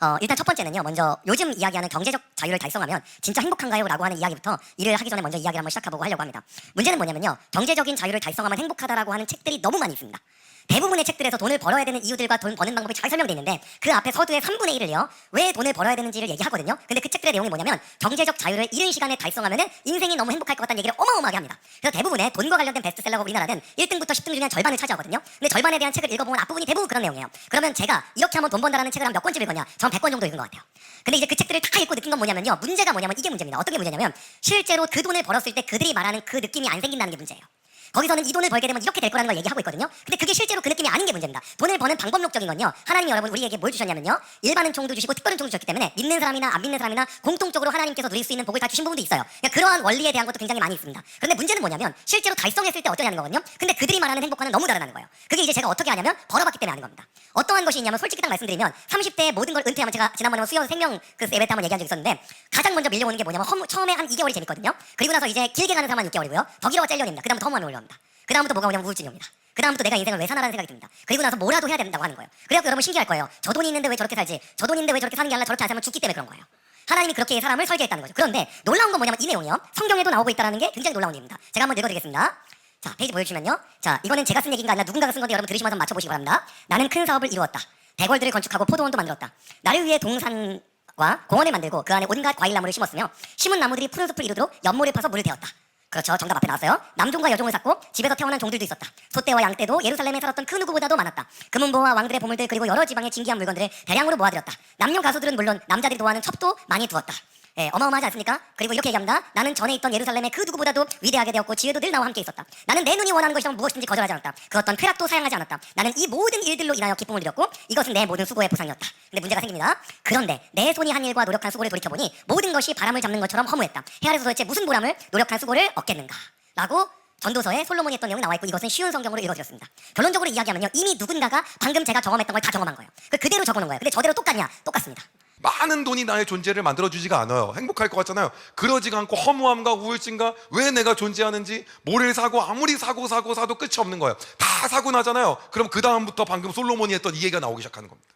어, 일단 첫 번째는요. 먼저 요즘 이야기하는 경제적 자유를 달성하면 진짜 행복한가요? 라고 하는 이야기부터 일을 하기 전에 먼저 이야기를 한번 시작해보고 하려고 합니다. 문제는 뭐냐면요. 경제적인 자유를 달성하면 행복하다라고 하는 책들이 너무 많이 있습니다. 대부분의 책들에서 돈을 벌어야 되는 이유들과 돈 버는 방법이 잘 설명되어 있는데 그 앞에 서두의 3분의 1을요. 왜 돈을 벌어야 되는지를 얘기하거든요. 근데 그 책들의 내용이 뭐냐면 경제적 자유를 이른 시간에 달성하면 은 인생이 너무 행복할 것 같다는 얘기를 어마어마하게 합니다. 그래서 대부분의 돈과 관련된 베스트셀러가 우리나라는 1등부터 10등 중에 한 절반을 차지하거든요. 근데 절반에 대한 책을 읽어보면 앞부분이 대부분 그런 내용이에요. 그러면 제가 이렇게 하면 돈 번다라는 책을 한 몇 권쯤 읽었냐? 전 100권 정도 읽은 것 같아요. 근데 이제 그 책들을 다 읽고 느낀 건 뭐냐면요. 문제가 뭐냐면 이게 문제입니다. 어떤 게 문제냐면 실제로 그 돈을 벌었을 때 그들이 말하는 그 느낌이 안 생긴다는 게 문제예요. 거기서는 이 돈을 벌게 되면 이렇게 될 거라는 걸 얘기하고 있거든요. 근데 그게 실제로 그 느낌이 아닌 게 문제입니다. 돈을 버는 방법론적인 건요. 하나님이 여러분 우리에게 뭘 주셨냐면요. 일반 은 총도 주시고 특별 은총도 주셨기 때문에 믿는 사람이나 안 믿는 사람이나 공통적으로 하나님께서 누릴 수 있는 복을 다 주신 부분도 있어요. 그러니까 그러한 원리에 대한 것도 굉장히 많이 있습니다. 그런데 문제는 뭐냐면 실제로 달성했을 때 어떠냐는 거거든요. 근데 그들이 말하는 행복과는 너무 다르다는 거예요. 그게 이제 제가 어떻게 하냐면 벌어봤기 때문에 아는 겁니다. 어떠한 것이 있냐면 솔직히 딱 말씀드리면 30대에 모든 걸 은퇴하면 제가 지난번에 수요 생명 그때 한번 얘기한 적 있었는데 가장 먼저 밀려오는 게 뭐냐면 처음에 한 2개월이 재밌거든요. 그리고 나서 이제 길게 가는 사람은 6개월이고요. 더 길어봤자 1년입니다. 그 다음부터 허무함이 올라옵니다. 그 다음부터 뭐가 오냐면 우울증이 옵니다. 그 다음부터 내가 인생을 왜 사나라는 생각이 듭니다. 그리고 나서 뭐라도 해야 된다고 하는 거예요. 그래갖고 여러분 신기할 거예요. 저 돈이 있는데 왜 저렇게 살지? 저 있는데 왜 저렇게 사는 게 아니라 저렇게 안 살면 죽기 때문에 그런 거예요. 하나님이 그렇게 사람을 설계했다는 거죠. 그런데 놀라운 건 뭐냐면 이 내용이요. 성경에도 나오고 있다는 게 굉장히 놀라운 일입니다. 제가 한번 읽어드리겠습니다. 자, 페이지 보여주시면요. 자, 이거는 제가 쓴 얘기가 아니라 누군가가 쓴 건데 여러분 들으시면서 맞춰보시기 바랍니다. 나는 큰 사업을 이루었다. 대궐들을 건축하고 포도원도 만들었다. 나를 위해 동산 과 공원을 만들고 그 안에 온갖 과일나무를 심었으며 심은 나무들이 푸른 숲을 이루도록 연못을 파서 물을 태웠다. 그렇죠. 정답 앞에 나왔어요. 남종과 여종을 쌓고 집에서 태어난 종들도 있었다. 소떼와 양떼도 예루살렘에 살았던 그 누구보다도 많았다. 금은보와 왕들의 보물들 그리고 여러 지방의 진귀한 물건들을 대량으로 모아들였다. 남녀 가수들은 물론 남자들이 좋아하는 첩도 많이 두었다. 예, 어마어마하지 않습니까? 그리고 이렇게 얘기합니다. 나는 전에 있던 예루살렘의 그 누구보다도 위대하게 되었고 지혜도 늘 나와 함께 있었다. 나는 내 눈이 원하는 것이라면 무엇이든지 거절하지 않았다. 그 어떤 쾌락도 사양하지 않았다. 나는 이 모든 일들로 인하여 기쁨을 누렸고 이것은 내 모든 수고의 보상이었다. 근데 문제가 생깁니다. 그런데 내 손이 한 일과 노력한 수고를 돌이켜보니 모든 것이 바람을 잡는 것처럼 허무했다. 해 아래서 도대체 무슨 보람을 노력한 수고를 얻겠는가? 라고 전도서에 솔로몬이 했던 내용이 나와 있고 이것은 쉬운 성경으로 읽어드렸습니다. 결론적으로 이야기하면요. 이미 누군가가 방금 제가 경험했던 걸 다 경험한 거예요. 그 그대로 적어놓은 거예요. 근데 저대로 똑같냐? 똑같습니다. 많은 돈이 나의 존재를 만들어주지가 않아요. 행복할 것 같잖아요. 그러지가 않고 허무함과 우울증과 왜 내가 존재하는지 뭐를 사고 아무리 사고 사고 사도 끝이 없는 거예요. 다 사고 나잖아요. 그럼 그 다음부터 방금 솔로몬이 했던 이 얘기가 나오기 시작하는 겁니다.